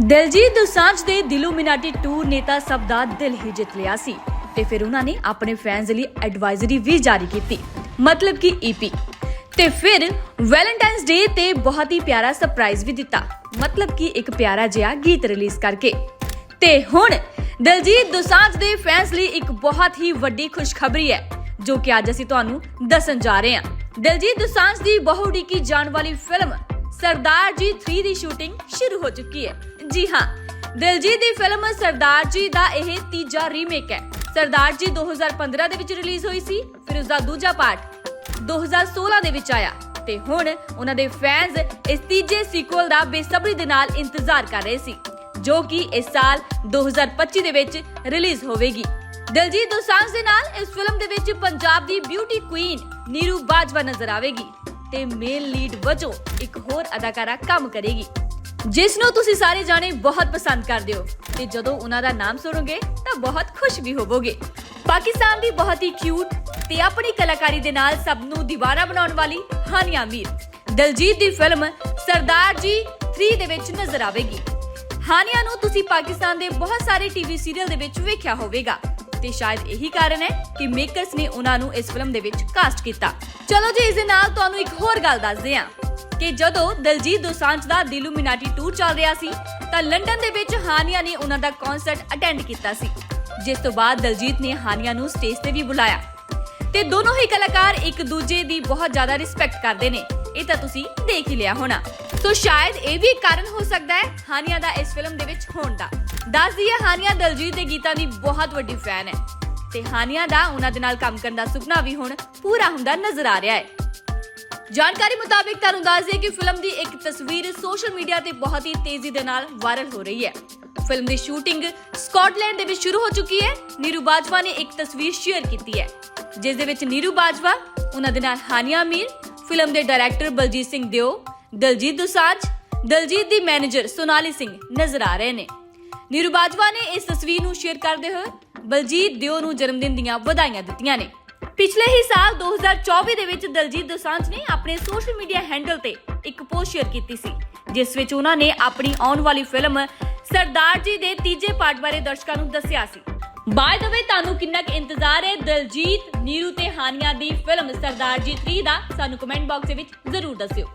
ਦਿਲਜੀਤ ਦੋਸਾਂਝ ਦੇ ਦਿਲੂਮਿਨਾਟੀ ਟੂਰ ਨੇਤਾ ਸਭ ਦਾ ਦਿਲ ਹੀ ਜਿੱਤ ਲਿਆ ਸੀ ਤੇ ਫਿਰ ਉਹਨਾਂ ਨੇ ਆਪਣੇ ਫੈਨਸ ਲਈ ਐਡਵਾਈਜ਼ਰੀ ਵੀ ਜਾਰੀ ਕੀਤੀ, ਮਤਲਬ ਕਿ ਈਪੀ ਤੇ ਫਿਰ ਵੈਲੈਂਟਾਈਨਸ ਡੇ ਤੇ ਬਹੁਤ ਹੀ ਪਿਆਰਾ ਸਰਪ੍ਰਾਈਜ਼ ਵੀ ਦਿੱਤਾ, ਮਤਲਬ ਕਿ ਇੱਕ ਪਿਆਰਾ ਜਿਹਾ ਗੀਤ ਰਿਲੀਜ਼ ਕਰਕੇ। ਤੇ ਹੁਣ ਦਿਲਜੀਤ ਦੋਸਾਂਝ ਦੇ ਫੈਨਸ ਲਈ ਇੱਕ ਬਹੁਤ ਹੀ ਵੱਡੀ ਖੁਸ਼ਖਬਰੀ ਹੈ, ਜੋ ਕਿ ਅੱਜ ਅਸੀਂ ਤੁਹਾਨੂੰ ਦੱਸਣ ਜਾ ਰਹੇ ਹਾਂ। ਦਿਲਜੀਤ ਦੋਸਾਂਝ ਦੀ ਬਹੁ ਉਡੀਕੀ ਜਾਣ ਵਾਲੀ ਫਿਲਮ ਸਰਦਾਰ ਜੀ 3 ਦੀ ਸ਼ੂਟਿੰਗ ਸ਼ੁਰੂ ਹੋ ਚੁੱਕੀ ਹੈ। ਜੀ ਹਾਂ, ਦਿਲਜੀਤ ਦੀ ਫਿਲਮ ਸਰਦਾਰ ਜੀ ਦਾ ਇਹ ਤੀਜਾ ਰੀਮੇਕ ਹੈ। ਸਰਦਾਰ ਜੀ 2015 ਦੇ ਵਿੱਚ ਰਿਲੀਜ਼ ਹੋਈ ਸੀ, ਫਿਰ ਉਸ ਦਾ ਦੂਜਾ ਪਾਰਟ 2016 ਦੇ ਵਿੱਚ ਆਇਆ। ਤੇ ਹੁਣ ਉਹਨਾਂ ਦੇ ਫੈਨਸ ਇਸ ਤੀਜੇ ਸੀਕੁਅਲ ਦਾ ਬੇਸਬਰੀ ਦੇ ਨਾਲ ਇੰਤਜ਼ਾਰ ਕਰ ਰਹੇ ਸੀ, ਜੋ ਕਿ ਇਸ ਸਾਲ 2025 ਦੇ ਵਿੱਚ ਰਿਲੀਜ਼ ਹੋਵੇਗੀ। ਦਿਲਜੀਤ ਦੋਸਾਂਝ ਦੇ ਨਾਲ ਇਸ ਫਿਲਮ ਦੇ ਵਿੱਚ ਪੰਜਾਬ ਦੀ ਬਿਊਟੀ ਕੁਈਨ ਨੀਰੂ ਬਾਜਵਾ ਨਜ਼ਰ ਆਵੇਗੀ। ਤੇ ਮੇਨ ਲੀਡ ਵਜੋਂ ਇੱਕ ਹੋਰ ਅਦਾਕਾਰਾ ਕੰਮ ਕਰੇਗੀ। ਜਿਸ ਨੂੰ ਤੁਸੀਂ ਸਾਰੇ ਜਾਣੇ ਬਹੁਤ ਪਸੰਦ ਕਰਦੇ ਹੋ ਤੇ ਜਦੋਂ ਉਹਨਾਂ ਦਾ ਨਾਮ ਸੁਣੋਗੇ, ਤਾਂ ਬਹੁਤ ਖੁਸ਼ ਵੀ ਹੋਵੋਗੇ। ਪਾਕਿਸਤਾਨ ਦੀ ਬਹੁਤ ਹੀ ਕਿਊਟ ਤੇ ਆਪਣੀ ਕਲਾਕਾਰੀ ਦੇ ਨਾਲ ਸਭ ਨੂੰ دیਵਾਨਾ ਬਣਾਉਣ ਵਾਲੀ ਹਾਨੀਆ ਮੀਰ ਦਲਜੀਤ ਦੀ ਫਿਲਮ ਸਰਦਾਰ ਜੀ 3 ਦੇ ਵਿੱਚ ਨਜ਼ਰ ਆਵੇਗੀ। ਹਾਨੀਆ ਨੂੰ ਤੁਸੀਂ ਪਾਕਿਸਤਾਨ ਦੇ ਬਹੁਤ ਸਾਰੇ ਟੀਵੀ ਸੀਰੀਅਲ ਦੇ ਵਿੱਚ ਵੇਖਿਆ ਹੋਵੇਗਾ। ਤੇ ਸ਼ਾਇਦ ਇਹੀ ਕਾਰਨ ਹੈ ਕਿ ਮੇਕਰਸ ਨੇ ਉਹਨਾਂ ਨੂੰ ਇਸ ਫਿਲਮ ਦੇ ਵਿੱਚ ਕਾਸਟ ਕੀਤਾ। ਚਲੋ ਜੀ, ਇਸ ਦੇ ਨਾਲ ਤੁਹਾਨੂੰ ਇੱਕ ਹੋਰ ਗੱਲ ਦੱਸਦੇ ਹਾਂ ਕਿ ਜਦੋਂ ਦਿਲਜੀਤ ਦੋਸਾਂਝ ਦਾ ਦਿਲੂਮਿਨਾਟੀ ਟੂਰ ਚੱਲ ਰਿਹਾ ਸੀ, ਤਾਂ ਲੰਡਨ ਦੇ ਵਿੱਚ ਹਾਨੀਆ ਨੇ ਉਹਨਾਂ ਦਾ ਕਨਸਰਟ ਅਟੈਂਡ ਕੀਤਾ ਸੀ, ਜਿਸ ਤੋਂ ਬਾਅਦ ਦਲਜੀਤ ਨੇ ਹਾਨੀਆ ਨੂੰ ਸਟੇਜ ਤੇ ਵੀ ਬੁਲਾਇਆ। ਤੇ ਦੋਨੋਂ ਹੀ ਕਲਾਕਾਰ ਇੱਕ ਦੂਜੇ ਦੀ ਬਹੁਤ ਜ਼ਿਆਦਾ ਰਿਸਪੈਕਟ ਕਰਦੇ ਨੇ। ਇਹ ਤਾਂ ਤੁਸੀਂ ਦੇਖ ਹੀ ਲਿਆ ਹੋਣਾ। ਸੋ ਸ਼ਾਇਦ ਇਹ ਵੀ ਇੱਕ ਕਾਰਨ ਹੋ ਸਕਦਾ ਹੈ ਹਾਨੀਆ ਦਾ ਇਸ ਫਿਲਮ ਦੇ ਵਿੱਚ ਹੋਣ ਦਾ। ਦੱਸ ਦਈਏ ਹਾਨੀਆ ਦਲਜੀਤ ਦੇ ਗੀਤਾਂ ਦੀ ਬਹੁਤ ਵੱਡੀ ਫੈਨ ਹੈ। ਤੇ ਹਾਨੀਆ ਦਾ ਉਹਨਾਂ ਦੇ ਨਾਲ ਕੰਮ ਕਰਨ ਦਾ ਸੁਪਨਾ ਵੀ ਹੁਣ ਪੂਰਾ ਹੁੰਦਾ ਨਜ਼ਰ ਆ ਰਿਹਾ ਹੈ। ਜਾਣਕਾਰੀ ਮੁਤਾਬਿਕ ਤੁਹਾਨੂੰ ਦੱਸ ਦਈਏ ਕਿ ਫਿਲਮ ਦੀ ਇੱਕ ਤਸਵੀਰ ਸੋਸ਼ਲ ਮੀਡੀਆ ਤੇ ਬਹੁਤ ਹੀ ਤੇਜ਼ੀ ਦੇ ਨਾਲ ਵਾਇਰਲ ਹੋ ਰਹੀ ਹੈ। ਫਿਲਮ ਦੀ ਸ਼ੂਟਿੰਗ ਸਕਾਟਲੈਂਡ ਦੇ ਵਿੱਚ ਸ਼ੁਰੂ ਹੋ ਚੁੱਕੀ ਹੈ। ਨੀਰੂ ਬਾਜਵਾ ਨੇ ਇੱਕ ਤਸਵੀਰ ਸ਼ੇਅਰ ਕੀਤੀ ਹੈ। ਜਿਸ ਦੇ ਵਿੱਚ ਨੀਰੂ ਬਾਜਵਾ, ਉਹਨਾਂ ਦੇ ਨਾਲ ਹਾਨੀਆ ਮੀਰ ਫਿਲਮ ਦੇ ਡਾਇਰੈਕਟਰ ਬਲਜੀਤ ਸਿੰਘ ਦਿਓ, ਦਲਜੀਤ ਦੋਸਾਂਝ, ਦਲਜੀਤ ਦੀ ਮੈਨੇਜਰ ਸੋਨਾਲੀ ਸਿੰਘ ਨਜ਼ਰ ਆ ਰਹੇ ਨੇ। ਨੀਰੂ ਬਾਜਵਾ ਨੇ ਇਸ ਤਸਵੀਰ ਨੂੰ ਸ਼ੇਅਰ ਕਰਦੇ ਹੋਏ ਬਲਜੀਤ ਦਿਓ ਨੂੰ ਜਨਮ ਦਿਨ ਦੀਆਂ ਵਧਾਈਆਂ ਦਿੱਤੀਆਂ ਨੇ। ਪਿਛਲੇ ਹੀ ਸਾਲ 2024 ਦੇ ਵਿੱਚ ਦਲਜੀਤ ਦੋਸਾਂਝ ਨੇ ਆਪਣੇ ਸੋਸ਼ਲ ਮੀਡੀਆ ਹੈਂਡਲ ਤੇ ਇੱਕ ਪੋਸਟ ਸ਼ੇਅਰ ਕੀਤੀ ਸੀ, ਜਿਸ ਵਿੱਚ ਉਹਨਾਂ ਨੇ ਆਪਣੀ ਆਉਣ ਵਾਲੀ ਫਿਲਮ ਸਰਦਾਰ ਜੀ ਦੇ ਤੀਜੇ ਪਾਰਟ ਬਾਰੇ ਦਰਸ਼ਕਾਂ ਨੂੰ ਦੱਸਿਆ ਸੀ। ਬਾਏ ਦ ਵੇ ਤੁਹਾਨੂੰ ਕਿੰਨਾ ਕੁ ਇੰਤਜ਼ਾਰ ਹੈ? ਦਲਜੀਤ ਨੀਰੂ ਤੇ ਹਾਨੀਆ ਦੀ ਫਿਲਮ ਸਰਦਾਰ ਜੀ 3 ਦਾ ਸਾਨੂੰ ਕਮੈਂਟ ਬਾਕਸ ਵਿੱਚ ਜ਼ਰੂਰ ਦੱਸਿਓ।